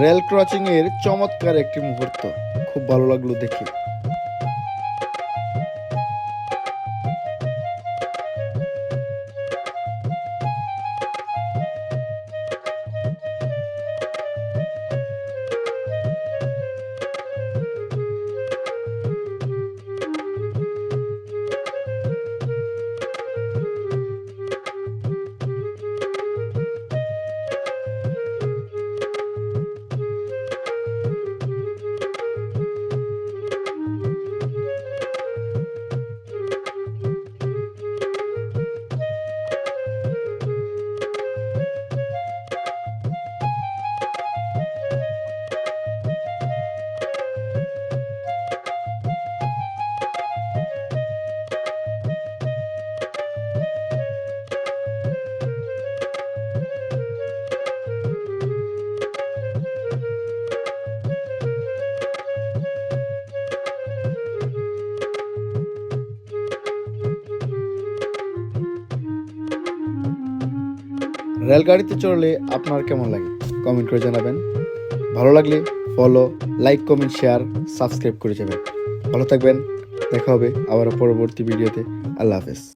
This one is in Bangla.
রেল ক্রসিং এর চমৎকার একটি মুহূর্ত। খুব ভালো লাগল দেখে। রেলগাড়িতে চড়লে আপনার কেমন লাগে? কমেন্ট করে জানাবেন। ভালো লাগলে follow like comment share subscribe করে যাবেন। ভালো থাকবেন। দেখা হবে আবার পরবর্তী ভিডিওতে আল্লাহ হাফেজ।